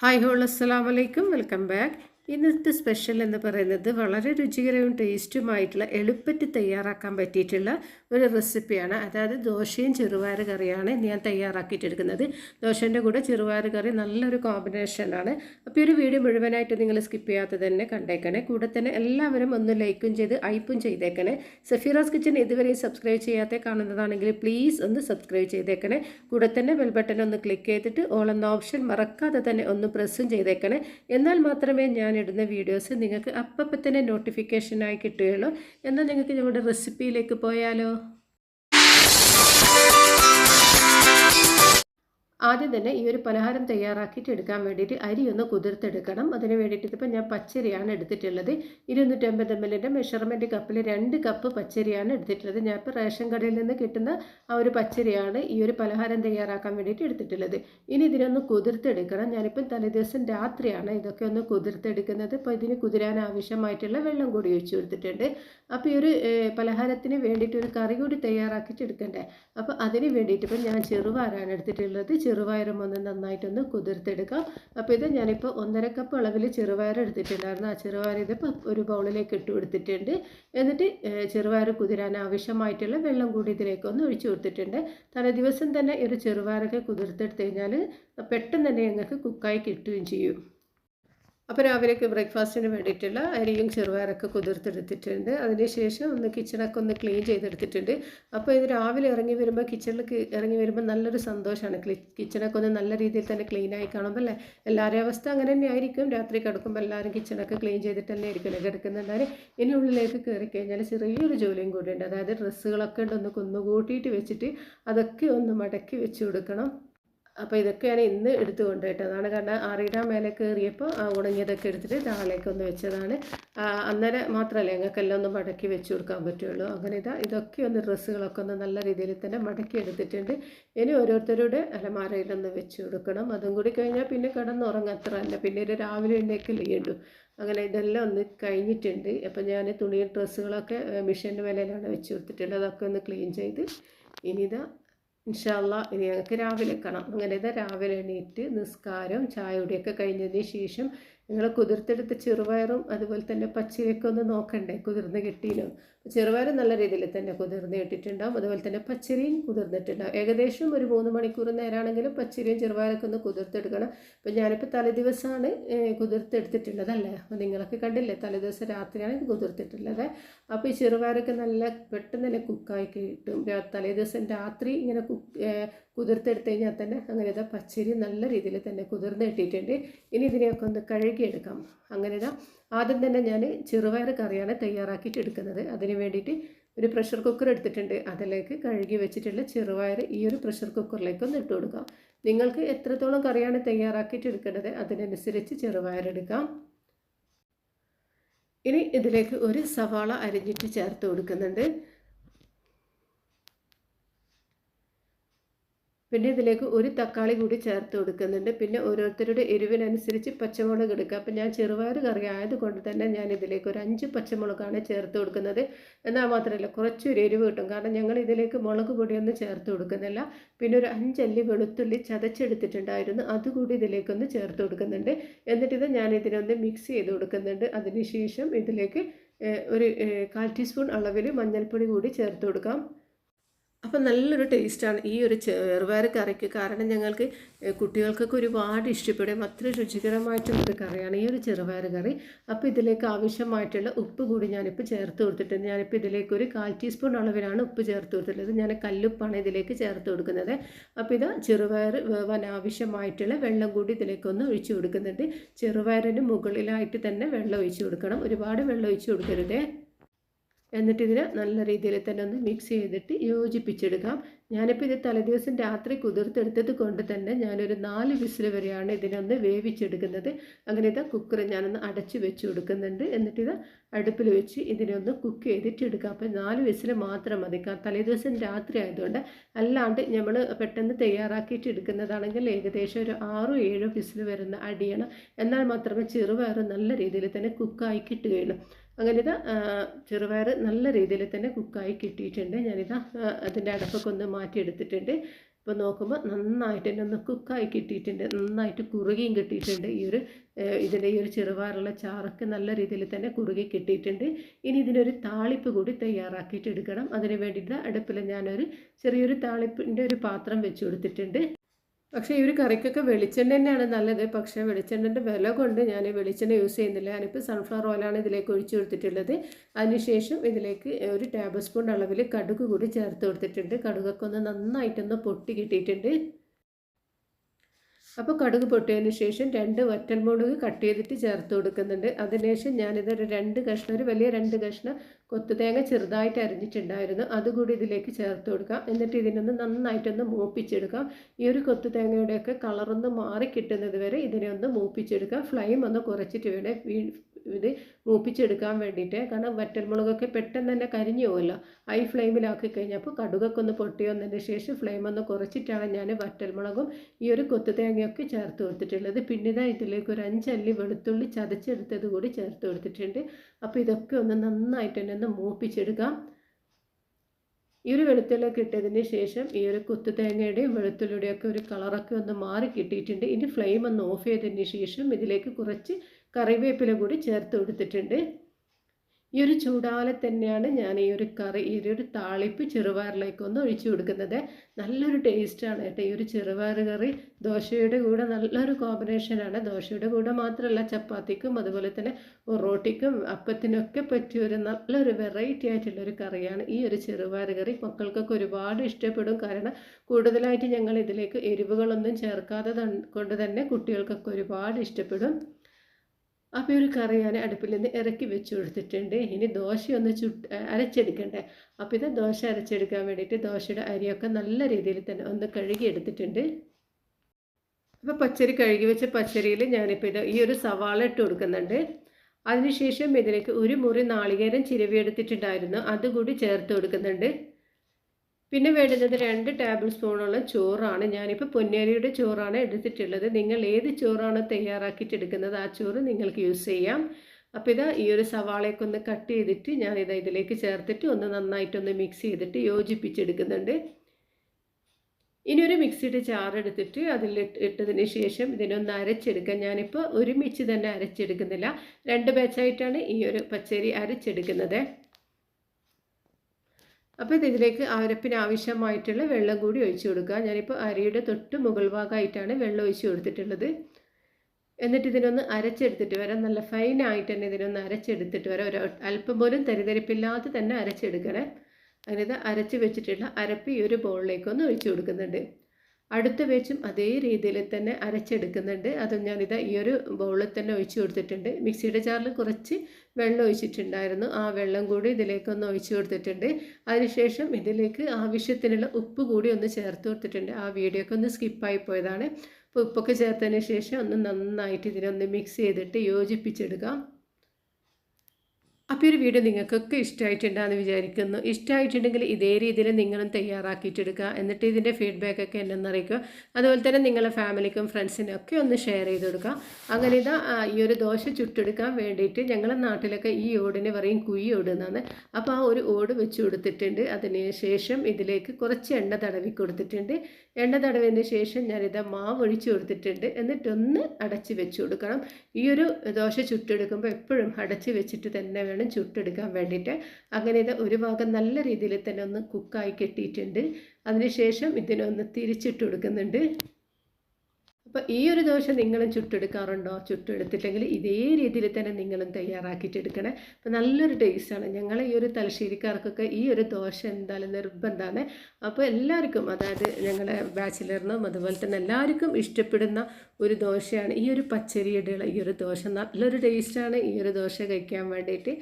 Hi whole അസ്സാം വലൈക്കും welcome back. ഇന്നത്തെ സ്പെഷ്യൽ എന്ന് പറയുന്നത് വളരെ രുചികരവും ടേസ്റ്റുമായിട്ടുള്ള എളുപ്പത്തിൽ തയ്യാറാക്കാൻ പറ്റിയിട്ടുള്ള ഒരു റെസിപ്പിയാണ്. അതായത് ദോശയും ചെറുപയർ കറിയാണ് ഞാൻ തയ്യാറാക്കിയിട്ടെടുക്കുന്നത്. ദോശന്റെ കൂടെ ചെറുപയർ കറി നല്ലൊരു കോമ്പിനേഷനാണ് അപ്പോൾ ഒരു വീഡിയോ മുഴുവനായിട്ട് നിങ്ങൾ സ്കിപ്പ് ചെയ്യാതെ തന്നെ കണ്ടേക്കണേ. കൂടെ തന്നെ എല്ലാവരും ഒന്ന് ലൈക്കും ചെയ്ത് ഐപ്പും ചെയ്തേക്കണേ. സഫീറാസ് കിച്ചൻ ഇതുവരെ സബ്സ്ക്രൈബ് ചെയ്യാത്ത കാണുന്നതാണെങ്കിൽ പ്ലീസ് ഒന്ന് സബ്സ്ക്രൈബ് ചെയ്തേക്കണേ. കൂടെ തന്നെ ബെൽ ബട്ടൺ ഒന്ന് ക്ലിക്ക് ചെയ്തിട്ട് ഓൾ എന്ന ഓപ്ഷൻ മറക്കാതെ തന്നെ ഒന്ന് പ്രസ്സും ചെയ്തേക്കണേ. എന്നാൽ മാത്രമേ ഞാൻ ഇടുന്ന വീഡിയോസ് നിങ്ങൾക്ക് അപ്പം തന്നെ നോട്ടിഫിക്കേഷനായി കിട്ടുകയുള്ളൂ. എന്നാൽ നിങ്ങൾക്ക് ഞങ്ങളുടെ റെസിപ്പിയിലേക്ക് പോയാലോ? ആദ്യം തന്നെ ഈ ഒരു പലഹാരം തയ്യാറാക്കിയിട്ട് എടുക്കാൻ വേണ്ടിയിട്ട് അരി ഒന്ന് കുതിർത്തെടുക്കണം. അതിന് വേണ്ടിയിട്ട് ഇതിപ്പോൾ ഞാൻ പച്ചരിയാണ് എടുത്തിട്ടുള്ളത്. ഇരുന്നൂറ്റമ്പത് എം എല്ലിന്റെ മെഷർമെന്റ് കപ്പിൽ രണ്ട് കപ്പ് പച്ചരിയാണ് എടുത്തിട്ടുള്ളത്. ഞാൻ ഇപ്പോൾ റേഷൻ കടയിൽ നിന്ന് കിട്ടുന്ന ആ ഒരു പച്ചരിയാണ് ഈ ഒരു പലഹാരം തയ്യാറാക്കാൻ വേണ്ടിയിട്ട് എടുത്തിട്ടുള്ളത്. ഇനി ഇതിനൊന്ന് കുതിർത്തെടുക്കണം. ഞാനിപ്പം തലേദിവസം രാത്രിയാണ് ഇതൊക്കെ ഒന്ന് കുതിർത്തെടുക്കുന്നത്. അപ്പോൾ ഇതിന് കുതിരാൻ ആവശ്യമായിട്ടുള്ള വെള്ളം കൂടി ഒഴിച്ചു കൊടുത്തിട്ടുണ്ട്. അപ്പോൾ ഈ ഒരു പലഹാരത്തിന് വേണ്ടിയിട്ട് ഒരു കറി കൂടി തയ്യാറാക്കിയിട്ട് എടുക്കണ്ടേ? അപ്പോൾ അതിന് വേണ്ടിയിട്ട് ഇപ്പം ഞാൻ ചെറുപാരാണ് എടുത്തിട്ടുള്ളത്. ചെറുപയറും ഒന്ന് നന്നായിട്ടൊന്ന് കുതിർത്തെടുക്കാം. അപ്പോൾ ഇത് ഞാനിപ്പോൾ ഒന്നര കപ്പ് അളവിൽ ചെറുപയർ എടുത്തിട്ടുണ്ടായിരുന്നു. ആ ചെറുപയർ ഇതിപ്പോൾ ഒരു ബൗളിലേക്ക് ഇട്ട് കൊടുത്തിട്ടുണ്ട്. എന്നിട്ട് ചെറുപയർ കുതിരാൻ ആവശ്യമായിട്ടുള്ള വെള്ളം കൂടി ഇതിലേക്ക് ഒന്ന് ഒഴിച്ചു കൊടുത്തിട്ടുണ്ട്. തലേ ദിവസം തന്നെ ഒരു ചെറുപയറൊക്കെ കുതിർത്തെടുത്ത് കഴിഞ്ഞാൽ പെട്ടെന്ന് തന്നെ ഞങ്ങൾക്ക് കുക്കായി കിട്ടുകയും ചെയ്യും. അപ്പോൾ രാവിലേക്ക് ബ്രേക്ക്ഫാസ്റ്റിന് വേണ്ടിയിട്ടുള്ള അരിയും ചെറുപയറൊക്കെ കുതിർത്തെടുത്തിട്ടുണ്ട്. അതിനുശേഷം ഒന്ന് കിച്ചണൊക്കെ ഒന്ന് ക്ലീൻ ചെയ്തെടുത്തിട്ടുണ്ട്. അപ്പോൾ ഇത് രാവിലെ ഇറങ്ങി വരുമ്പോൾ കിച്ചണിലേക്ക് ഇറങ്ങി വരുമ്പോൾ നല്ലൊരു സന്തോഷമാണ് കിച്ചണൊക്കെ ഒന്ന് നല്ല രീതിയിൽ തന്നെ ക്ലീനായി കാണുമ്പോൾ അല്ലേ? എല്ലാവരുടെയും അവസ്ഥ അങ്ങനെ തന്നെ ആയിരിക്കും. രാത്രി കിടക്കുമ്പോൾ എല്ലാവരും കിച്ചണൊക്കെ ക്ലീൻ ചെയ്തിട്ട് തന്നെ ആയിരിക്കും കിടക്കുന്നുണ്ടാവും ഇനി ഉള്ളിലേക്ക് കയറി കഴിഞ്ഞാൽ ചെറിയൊരു ജോലിയും കൂടിയുണ്ട് അതായത് ഡ്രസ്സുകളൊക്കെ ഉണ്ട് ഒന്ന് കുന്നുകൂട്ടിയിട്ട് വെച്ചിട്ട് അതൊക്കെ ഒന്ന് മടക്കി വെച്ച് കൊടുക്കണം. അപ്പോൾ ഇതൊക്കെയാണ് ഇന്ന് എടുത്തു കൊണ്ടുപോയിട്ടതാണ് കാരണം ആറിടാൻ മേലെ കയറിയപ്പോൾ ഉണങ്ങിയതൊക്കെ എടുത്തിട്ട് താഴേക്ക് ഒന്ന് വെച്ചതാണ്. അന്നേരം മാത്രമല്ല ഞങ്ങൾക്കെല്ലാം ഒന്ന് മടക്കി വെച്ച് കൊടുക്കാൻ പറ്റുള്ളൂ. അങ്ങനെ ഇതാ ഇതൊക്കെ ഒന്ന് ഡ്രസ്സുകളൊക്കെ ഒന്ന് നല്ല രീതിയിൽ തന്നെ മടക്കി എടുത്തിട്ടുണ്ട്. ഇനി ഓരോരുത്തരുടെ അലമാരയിലൊന്ന് വെച്ച് കൊടുക്കണം. അതും കൂടി കഴിഞ്ഞാൽ പിന്നെ കിടന്നുറങ്ങത്ര അല്ല. പിന്നെ ഒരു രാവിലെ എണ്ണേക്കല്ലേ ചെയ്യണ്ടു. അങ്ങനെ ഇതെല്ലാം ഒന്ന് കഴിഞ്ഞിട്ടുണ്ട്. അപ്പം ഞാൻ തുണി ഡ്രസ്സുകളൊക്കെ മെഷീന്റെ മേലെയാണ് വെച്ച് കൊടുത്തിട്ടുള്ളത്. അതൊക്കെ ഒന്ന് ക്ലീൻ ചെയ്ത് ഇനി ഇനിതാ ഇൻഷാല്ല ഇനി ഞങ്ങൾക്ക് രാവിലെ കാണാം അങ്ങനെ രാവിലെ എണീറ്റ് നിസ്കാരം ചായ കുടിയൊക്കെ കഴിഞ്ഞതിന് ശേഷം നിങ്ങൾ കുതിർത്തെടുത്ത ചെറുപയറും അതുപോലെ തന്നെ പച്ചരിയൊക്കെ ഒന്ന് നോക്കണ്ടേ? കുതിർന്ന് കിട്ടിയില്ലോ? ചെറുപയർ നല്ല രീതിയിൽ തന്നെ കുതിർന്ന് കിട്ടിയിട്ടുണ്ടാവും. അതുപോലെ തന്നെ പച്ചരിയും കുതിർന്നിട്ടുണ്ടാവും. ഏകദേശം ഒരു മൂന്ന് മണിക്കൂർ നേരമാണെങ്കിലും പച്ചരിയും ചെറുപയറൊക്കെ ഒന്ന് കുതിർത്തെടുക്കണം. അപ്പോൾ ഞാനിപ്പോൾ തലേദിവസമാണ് കുതിർത്തെടുത്തിട്ടുള്ളതല്ലേ? അപ്പോൾ നിങ്ങളൊക്കെ കണ്ടില്ലേ തലേദിവസം രാത്രിയാണ് ഇത് കുതിർത്തിട്ടുള്ളത്. അപ്പോൾ ഈ ചെറുപയറൊക്കെ നല്ല പെട്ടെന്ന് തന്നെ കുക്കായി കിട്ടും. തലേദിവസം രാത്രി ഇങ്ങനെ കുക്ക് കുതിർത്തെടുത്ത് കഴിഞ്ഞാൽ തന്നെ അങ്ങനെ ഇതാ പച്ചരി നല്ല രീതിയിൽ തന്നെ കുതിർന്ന് കിട്ടിയിട്ടുണ്ട് ഇനി ഇതിനെയൊക്കെ ഒന്ന് കഴുകിയെടുക്കാം. അങ്ങനെ ഇതാ ആദ്യം തന്നെ ഞാൻ ചെറുപയർ കറിയാണ് തയ്യാറാക്കിയിട്ട് എടുക്കുന്നത്. അതിന് വേണ്ടിയിട്ട് ഒരു പ്രഷർ കുക്കർ എടുത്തിട്ടുണ്ട്. അതിലേക്ക് കഴുകി വെച്ചിട്ടുള്ള ചെറുപയർ ഈ ഒരു പ്രഷർ കുക്കറിലേക്ക് ഒന്ന് ഇട്ട് കൊടുക്കാം. നിങ്ങൾക്ക് എത്രത്തോളം കറിയാണ് തയ്യാറാക്കിയിട്ട് എടുക്കേണ്ടത് അതിനനുസരിച്ച് ചെറുപയർ എടുക്കാം. ഇനി ഇതിലേക്ക് ഒരു സവാള അരിഞ്ഞിട്ട് ചേർത്ത് കൊടുക്കുന്നുണ്ട്. പിന്നെ ഇതിലേക്ക് ഒരു തക്കാളി കൂടി ചേർത്ത് കൊടുക്കുന്നുണ്ട്. പിന്നെ ഓരോരുത്തരുടെ എരിവിനനുസരിച്ച് പച്ചമുളക് എടുക്കുക. അപ്പം ഞാൻ ചെറുപയർ കറി ആയതുകൊണ്ട് തന്നെ ഞാൻ ഇതിലേക്ക് ഒരു അഞ്ച് പച്ചമുളകാണ് ചേർത്ത് കൊടുക്കുന്നത്. എന്നാൽ മാത്രമല്ല കുറച്ചൊരു എരിവ് കിട്ടും. കാരണം ഞങ്ങൾ ഇതിലേക്ക് മുളക് പൊടിയൊന്നും ചേർത്ത് കൊടുക്കുന്നില്ല. പിന്നെ ഒരു അഞ്ചല്ലി വെളുത്തുള്ളി ചതച്ചെടുത്തിട്ടുണ്ടായിരുന്നു. അതുകൂടി ഇതിലേക്കൊന്ന് ചേർത്ത് കൊടുക്കുന്നുണ്ട്. എന്നിട്ടിത് ഞാൻ ഇതിനൊന്ന് മിക്സ് ചെയ്ത് കൊടുക്കുന്നുണ്ട്. അതിനുശേഷം ഇതിലേക്ക് ഒരു കാൽ ടീസ്പൂൺ അളവിൽ മഞ്ഞൾപ്പൊടി കൂടി ചേർത്ത് കൊടുക്കാം. അപ്പം നല്ലൊരു ടേസ്റ്റാണ് ഈ ഒരു ചെറുപയർ കറിക്ക്. കാരണം ഞങ്ങൾക്ക് കുട്ടികൾക്കൊക്കെ ഒരുപാട് ഇഷ്ടപ്പെടും. അത്ര രുചികരമായിട്ടുള്ളൊരു കറിയാണ് ഈ ഒരു ചെറുപയർ കറി. അപ്പോൾ ഇതിലേക്ക് ആവശ്യമായിട്ടുള്ള ഉപ്പ് കൂടി ഞാനിപ്പോൾ ചേർത്ത് കൊടുത്തിട്ടുണ്ട് ഞാനിപ്പോൾ ഇതിലേക്ക് ഒരു കാൽ ടീസ്പൂൺ അളവിലാണ് ഉപ്പ് ചേർത്ത് കൊടുത്തിട്ടുള്ളത്. ഞാൻ കല്ലുപ്പാണ് ഇതിലേക്ക് ചേർത്ത് കൊടുക്കുന്നത്. അപ്പോൾ ഇത് ചെറുപയർ വേവാൻ ആവശ്യമായിട്ടുള്ള വെള്ളം കൂടി ഇതിലേക്കൊന്ന് ഒഴിച്ചു കൊടുക്കുന്നുണ്ട്. ചെറുപയറിന് മുകളിലായിട്ട് തന്നെ വെള്ളം ഒഴിച്ചു കൊടുക്കണം. ഒരുപാട് വെള്ളം ഒഴിച്ചു കൊടുക്കരുതേ. എന്നിട്ട് ഇതിനെ നല്ല രീതിയിൽ തന്നെ ഒന്ന് മിക്സ് ചെയ്തിട്ട് യോജിപ്പിച്ചെടുക്കാം. ഞാനിപ്പോൾ ഇത് തലേദിവസം രാത്രി കുതിർത്തെടുത്തത് കൊണ്ട് തന്നെ ഞാനൊരു നാല് വിസിൽ വരെയാണ് ഇതിനൊന്ന് വേവിച്ചെടുക്കുന്നത്. അങ്ങനെ ഇത് കുക്കർ ഞാനൊന്ന് അടച്ച് വെച്ച് കൊടുക്കുന്നുണ്ട്. എന്നിട്ട് ഇത് അടുപ്പിൽ വെച്ച് ഇതിനൊന്ന് കുക്ക് ചെയ്തിട്ട് എടുക്കാം അപ്പോൾ നാല് വിസിൽ മാത്രം മതി. തലേദിവസം രാത്രി ആയതുകൊണ്ട് അല്ലാണ്ട് നമ്മൾ പെട്ടെന്ന് തയ്യാറാക്കിയിട്ട് എടുക്കുന്നതാണെങ്കിൽ ഏകദേശം ഒരു ആറോ ഏഴോ വിസിൽ വരുന്ന അടിയണം. എന്നാൽ മാത്രമേ ചെറുപയർ നല്ല രീതിയിൽ തന്നെ കുക്കായി കിട്ടുകയുള്ളൂ. അങ്ങനെ ഇത് ചെറുപയർ നല്ല രീതിയിൽ തന്നെ കുക്കായി കിട്ടിയിട്ടുണ്ട്. ഞാനിത് അതിന്റെ അടപ്പൊക്കെ ഒന്ന് മാറ്റിയെടുത്തിട്ടുണ്ട്. ഇപ്പോൾ നോക്കുമ്പോൾ നന്നായിട്ട് തന്നെ ഒന്ന് കുക്കായി കിട്ടിയിട്ടുണ്ട്. നന്നായിട്ട് കുറുകിയും കിട്ടിയിട്ടുണ്ട്. ഈ ഒരു ഇതിന്റെ ഈ ഒരു ചെറുവാറുള്ള ചാറൊക്കെ നല്ല രീതിയിൽ തന്നെ കുറുകി കിട്ടിയിട്ടുണ്ട്. ഇനി ഇതിനൊരു താളിപ്പ് കൂടി തയ്യാറാക്കിയിട്ട് എടുക്കണം. അതിന് വേണ്ടിയിട്ട് അടുപ്പിൽ ഞാനൊരു ചെറിയൊരു താളിപ്പിന്റെ ഒരു പാത്രം വെച്ച് കൊടുത്തിട്ടുണ്ട്. പക്ഷേ ഈ ഒരു കറിക്കൊക്കെ വെളിച്ചെണ്ണ തന്നെയാണ് നല്ലത്. പക്ഷേ വെളിച്ചെണ്ണന്റെ വില കൊണ്ട് ഞാൻ വെളിച്ചെണ്ണ യൂസ് ചെയ്യുന്നില്ല. ഞാനിപ്പോൾ സൺഫ്ലവർ ഓയിലാണ് ഇതിലേക്ക് ഒഴിച്ചു കൊടുത്തിട്ടുള്ളത്. അതിനുശേഷം ഇതിലേക്ക് ഒരു ടേബിൾ സ്പൂൺ അളവിൽ കടുക് കൂടി ചേർത്ത് കൊടുത്തിട്ടുണ്ട്. കടുകൊക്കെ ഒന്ന് നന്നായിട്ടൊന്ന് പൊട്ടി കിട്ടിയിട്ടുണ്ട്. അപ്പോൾ കടുക് പൊട്ടിയതിന് ശേഷം രണ്ട് വറ്റൽമുളക് കട്ട് ചെയ്തിട്ട് ചേർത്ത് കൊടുക്കുന്നുണ്ട്. അതിനുശേഷം ഞാനിതൊരു രണ്ട് കഷ്ണം ഒരു വലിയ രണ്ട് കഷ്ണം കൊത്തുതേങ്ങ ചെറുതായിട്ട് അരിഞ്ഞിട്ടുണ്ടായിരുന്നു. അതുകൂടി ഇതിലേക്ക് ചേർത്ത് കൊടുക്കാം. എന്നിട്ട് ഇതിനൊന്ന് നന്നായിട്ടൊന്ന് മൂപ്പിച്ചെടുക്കാം. ഈ ഒരു കൊത്തുതേങ്ങയുടെയൊക്കെ കളറൊന്ന് മാറി കിട്ടുന്നത് വരെ ഇതിനെ ഒന്ന് മൂപ്പിച്ചെടുക്കാം. ഫ്ലെയിം ഒന്ന് കുറച്ചിട്ട് വേണേ ഇത് മൂപ്പിച്ചെടുക്കാൻ വേണ്ടിയിട്ട്. കാരണം വറ്റൽമുളകൊക്കെ പെട്ടെന്ന് തന്നെ കരിഞ്ഞു പോകുമല്ലോ ഹൈ ഫ്ലെയിമിലാക്കി കഴിഞ്ഞപ്പോൾ കടുകൊക്കെ ഒന്ന് പൊട്ടി വന്നതിന് ശേഷം ഫ്ലെയിം ഒന്ന് കുറച്ചിട്ടാണ് ഞാൻ വറ്റൽമുളകും ഈ ഒരു കൊത്തുതേങ്ങയൊക്കെ ചേർത്ത് കൊടുത്തിട്ടുള്ളത്. പിന്നെ ഇതാ ഇതിലേക്ക് ഒരു അഞ്ചല്ലി വെളുത്തുള്ളി ചതച്ചെടുത്തത് കൂടി ചേർത്ത് കൊടുത്തിട്ടുണ്ട്. അപ്പോൾ ഇതൊക്കെ ഒന്ന് നന്നായിട്ട് തന്നെ ഒന്ന് മൂപ്പിച്ചെടുക്കാം. ഈ ഒരു വെളുത്തുള്ളിയൊക്കെ ഇട്ടതിന് ശേഷം ഈ ഒരു കുത്തുതേങ്ങയുടെയും തേങ്ങയുടെയും വെളുത്തുള്ളിയുടെയൊക്കെ ഒരു കളറൊക്കെ ഒന്ന് മാറി കിട്ടിയിട്ടുണ്ട്. ഇനി ഫ്ലെയിം ഒന്ന് ഓഫ് ചെയ്തതിന് ശേഷം ഇതിലേക്ക് കുറച്ച് കറിവേപ്പില കൂടി ചേർത്ത് കൊടുത്തിട്ടുണ്ട്. ഈ ഒരു ചൂടാലെ തന്നെയാണ് ഞാൻ ഈ ഒരു കറി ഈ ഒരു താളിപ്പ് ചെറുപയറിലേക്ക് ഒന്ന് ഒഴിച്ചു കൊടുക്കുന്നത്. നല്ലൊരു ടേസ്റ്റാണ് കേട്ടോ ഈ ഒരു ചെറുപയർ കറി. ദോശയുടെ കൂടെ നല്ലൊരു കോമ്പിനേഷനാണ് ദോശയുടെ കൂടെ മാത്രമല്ല ചപ്പാത്തിക്കും അതുപോലെ തന്നെ പൊറോട്ടിക്കും അപ്പത്തിനൊക്കെ പറ്റിയ ഒരു നല്ലൊരു വെറൈറ്റി ആയിട്ടുള്ളൊരു കറിയാണ് ഈ ഒരു ചെറുപയർ കറി. മക്കൾക്കൊക്കെ ഒരുപാട് ഇഷ്ടപ്പെടും. കാരണം കൂടുതലായിട്ട് ഞങ്ങൾ ഇതിലേക്ക് എരിവുകളൊന്നും ചേർക്കാതെ കൊണ്ട് തന്നെ കുട്ടികൾക്കൊക്കെ ഒരുപാട് ഇഷ്ടപ്പെടും. അപ്പോൾ ഒരു കറി ഞാൻ അടുപ്പിൽ നിന്ന് ഇറക്കി വെച്ച് കൊടുത്തിട്ടുണ്ട്. ഇനി ദോശ ഒന്ന് ചുട്ട് അരച്ചെടുക്കണ്ടേ? അപ്പോൾ ഇത് ദോശ അരച്ചെടുക്കാൻ വേണ്ടിയിട്ട് ദോശയുടെ അരിയൊക്കെ നല്ല രീതിയിൽ തന്നെ ഒന്ന് കഴുകി എടുത്തിട്ടുണ്ട്. അപ്പോൾ പച്ചരി കഴുകി വെച്ച പച്ചരിയിൽ ഞാനിപ്പോൾ ഇത് ഈ ഒരു സവാള ഇട്ട് കൊടുക്കുന്നുണ്ട്. അതിനുശേഷം ഇതിലേക്ക് ഒരു മുറി നാളികേരം ചിരവിയെടുത്തിട്ടുണ്ടായിരുന്നു. അതുകൂടി ചേർത്ത് കൊടുക്കുന്നുണ്ട്. പിന്നെ വേണ്ടുന്നത് രണ്ട് ടേബിൾ സ്പൂണോളം ചോറാണ്. ഞാനിപ്പോൾ പൊന്നേരിയുടെ ചോറാണ് എടുത്തിട്ടുള്ളത്. നിങ്ങൾ ഏത് ചോറാണ് തയ്യാറാക്കിയിട്ട് എടുക്കുന്നത് ആ ചോറ് നിങ്ങൾക്ക് യൂസ് ചെയ്യാം. അപ്പോൾ ഇതാ ഈ ഒരു സവാളയൊക്കെ ഒന്ന് കട്ട് ചെയ്തിട്ട് ഞാനിതാ ഇതിലേക്ക് ചേർത്തിട്ട് ഒന്ന് നന്നായിട്ടൊന്ന് മിക്സ് ചെയ്തിട്ട് യോജിപ്പിച്ചെടുക്കുന്നുണ്ട്. ഇനി ഒരു മിക്സിയുടെ ചാറെടുത്തിട്ട് അതിൽ ഇട്ട് ഇട്ടതിന് ശേഷം ഇതിനൊന്ന് അരച്ചെടുക്കാം. ഞാനിപ്പോൾ ഒരുമിച്ച് തന്നെ അരച്ചെടുക്കുന്നില്ല. രണ്ട് ബാച്ചായിട്ടാണ് ഈ ഒരു പച്ചരി അരച്ചെടുക്കുന്നത്. അപ്പോൾ ഇതിലേക്ക് അരപ്പിന് ആവശ്യമായിട്ടുള്ള വെള്ളം കൂടി ഒഴിച്ചു കൊടുക്കുക. ഞാനിപ്പോൾ അരിയുടെ തൊട്ട് മുകൾ ഭാഗമായിട്ടാണ് വെള്ളം ഒഴിച്ചു കൊടുത്തിട്ടുള്ളത്. എന്നിട്ട് ഇതിനൊന്ന് അരച്ചെടുത്തിട്ട് വരാം. നല്ല ഫൈനായിട്ട് തന്നെ ഇതിനൊന്ന് അരച്ചെടുത്തിട്ട് വരാം. ഒരു അല്പം പോലും തരിതരിപ്പില്ലാതെ തന്നെ അരച്ചെടുക്കണേ. അങ്ങനെ അരച്ച് വെച്ചിട്ടുള്ള അരപ്പ് ഈ ഒരു ബൗളിലേക്ക് ഒന്ന് ഒഴിച്ചു കൊടുക്കുന്നുണ്ട്. അടുത്ത വെച്ചും അതേ രീതിയിൽ തന്നെ അരച്ചെടുക്കുന്നുണ്ട്. അതും ഞാനിത് ഈ ഒരു ബൗളിൽ തന്നെ ഒഴിച്ചു കൊടുത്തിട്ടുണ്ട്. മിക്സിയുടെ ജാറിൽ കുറച്ച് വെള്ളം ഒഴിച്ചിട്ടുണ്ടായിരുന്നു. ആ വെള്ളം കൂടി ഇതിലേക്കൊന്ന് ഒഴിച്ചു കൊടുത്തിട്ടുണ്ട്. അതിനുശേഷം ഇതിലേക്ക് ആവശ്യത്തിനുള്ള ഉപ്പ് കൂടി ഒന്ന് ചേർത്ത് കൊടുത്തിട്ടുണ്ട്. ആ വീഡിയോ ഒക്കെ ഒന്ന് സ്കിപ്പായി പോയതാണ്. അപ്പോൾ ഉപ്പൊക്കെ ചേർത്തതിന് ശേഷം ഒന്ന് നന്നായിട്ട് ഇതിനൊന്ന് മിക്സ് ചെയ്തിട്ട് യോജിപ്പിച്ചെടുക്കാം. അപ്പോൾ ഒരു വീഡിയോ നിങ്ങൾക്കൊക്കെ ഇഷ്ടമായിട്ടുണ്ടാകുന്ന വിചാരിക്കുന്നു. ഇഷ്ടമായിട്ടുണ്ടെങ്കിൽ ഇതേ രീതിയിൽ നിങ്ങളും തയ്യാറാക്കിയിട്ടെടുക്കുക. എന്നിട്ട് ഇതിന്റെ ഫീഡ്ബാക്കൊക്കെ എന്നെ അറിയിക്കുക. അതുപോലെ തന്നെ നിങ്ങളുടെ ഫാമിലിക്കും ഫ്രണ്ട്സിനും ഒക്കെ ഒന്ന് ഷെയർ ചെയ്ത് കൊടുക്കുക. അങ്ങനെ ഇതാ ഈ ഒരു ദോശ ചുട്ടെടുക്കാൻ വേണ്ടിയിട്ട് ഞങ്ങളുടെ നാട്ടിലൊക്കെ ഈ ഓടിനെ പറയും കുഴി ഓടുന്നതാണ് അപ്പോൾ ആ ഒരു ഓട് വെച്ച് കൊടുത്തിട്ടുണ്ട്. അതിന് ശേഷം ഇതിലേക്ക് കുറച്ച് എണ്ണ തടവി കൊടുത്തിട്ടുണ്ട്. എണ്ണ തടവിന് ശേഷം ഞാനിതാ മാവ് ഒഴിച്ചു കൊടുത്തിട്ടുണ്ട്. എന്നിട്ടൊന്ന് അടച്ച് വെച്ച് കൊടുക്കണം. ഈ ഒരു ദോശ ചുട്ടെടുക്കുമ്പോൾ എപ്പോഴും അടച്ച് വെച്ചിട്ട് തന്നെ വേണം ചുട്ടെടുക്കാൻ വേണ്ടിയിട്ട് അങ്ങനെ ഇത് ഒരു ഭാഗം നല്ല രീതിയിൽ തന്നെ ഒന്ന് കുക്കായി കെട്ടിയിട്ടുണ്ട്. അതിനുശേഷം ഇതിനൊന്ന് തിരിച്ചിട്ട് കൊടുക്കുന്നുണ്ട്. അപ്പോൾ ഈ ഒരു ദോശ നിങ്ങളും ചുട്ടെടുക്കാറുണ്ടോ? ചുട്ടെടുത്തിട്ടെങ്കിൽ ഇതേ രീതിയിൽ തന്നെ നിങ്ങളും തയ്യാറാക്കിയിട്ടെടുക്കണേ അപ്പോൾ നല്ലൊരു ടേസ്റ്റാണ് ഞങ്ങൾ ഈ ഒരു തലശ്ശേരിക്കാർക്കൊക്കെ ഈ ഒരു ദോശ എന്തായാലും നിർബന്ധമാണ്. അപ്പോൾ എല്ലാവർക്കും അതായത് ഞങ്ങളുടെ ബാച്ചിലറിനും അതുപോലെ തന്നെ എല്ലാവർക്കും ഇഷ്ടപ്പെടുന്ന ഒരു ദോശയാണ് ഈ ഒരു പച്ചരിയുടെ ഈ ഒരു ദോശ. നല്ലൊരു ടേസ്റ്റാണ് ഈ ഒരു ദോശ കഴിക്കാൻ വേണ്ടിയിട്ട്.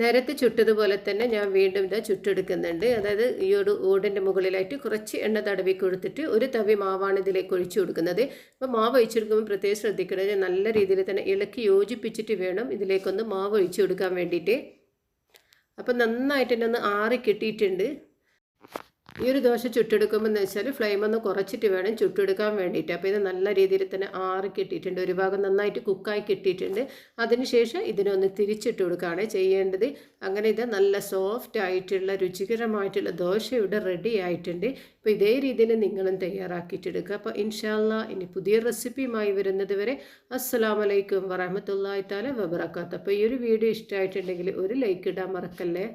നേരത്തെ ചുട്ടതുപോലെ തന്നെ ഞാൻ വീണ്ടും ഇത് ചുട്ടെടുക്കുന്നുണ്ട്. അതായത് ഈ ഒരു ഓടിന്റെ മുകളിലായിട്ട് കുറച്ച് എണ്ണ തടവി കൊടുത്തിട്ട് ഒരു തവി മാവാണ് ഇതിലേക്ക് ഒഴിച്ചു കൊടുക്കുന്നത്. അപ്പോൾ മാവ് ഒഴിച്ചെടുക്കുമ്പോൾ പ്രത്യേകം ശ്രദ്ധിക്കണം. നല്ല രീതിയിൽ തന്നെ ഇളക്കി യോജിപ്പിച്ചിട്ട് വേണം ഇതിലേക്കൊന്ന് മാവ് ഒഴിച്ചു കൊടുക്കാൻ വേണ്ടിയിട്ട്. അപ്പോൾ നന്നായിട്ട് തന്നെ ഒന്ന് ആറി കിട്ടിയിട്ടുണ്ട്. ഈ ഒരു ദോശ ചുട്ടെടുക്കുമ്പോൾ എന്ന് വെച്ചാൽ ഫ്ലെയിം ഒന്ന് കുറച്ചിട്ട് വേണം ചുട്ടെടുക്കാൻ വേണ്ടിയിട്ട്. അപ്പോൾ ഇത് നല്ല രീതിയിൽ തന്നെ ആറി കിട്ടിയിട്ടുണ്ട്. ഒരു ഭാഗം നന്നായിട്ട് കുക്കായി കിട്ടിയിട്ടുണ്ട്. അതിനുശേഷം ഇതിനൊന്ന് തിരിച്ചിട്ട് കൊടുക്കുകയാണ് ചെയ്യേണ്ടത്. അങ്ങനെ ഇത് നല്ല സോഫ്റ്റ് ആയിട്ടുള്ള രുചികരമായിട്ടുള്ള ദോശ ഇവിടെ റെഡി ആയിട്ടുണ്ട്. അപ്പോൾ ഇതേ രീതിയിൽ നിങ്ങളും തയ്യാറാക്കിയിട്ടെടുക്കുക. അപ്പോൾ ഇൻഷാല്ല ഇനി പുതിയ റെസിപ്പിയുമായി വരുന്നത് വരെ അസ്സലാമലൈക്കും വറഹമത്തല്ലാ താല വബറക്കാത്ത അപ്പോൾ ഈ ഒരു വീഡിയോ ഇഷ്ടമായിട്ടുണ്ടെങ്കിൽ ഒരു ലൈക്ക് ഇടാൻ മറക്കല്ലേ?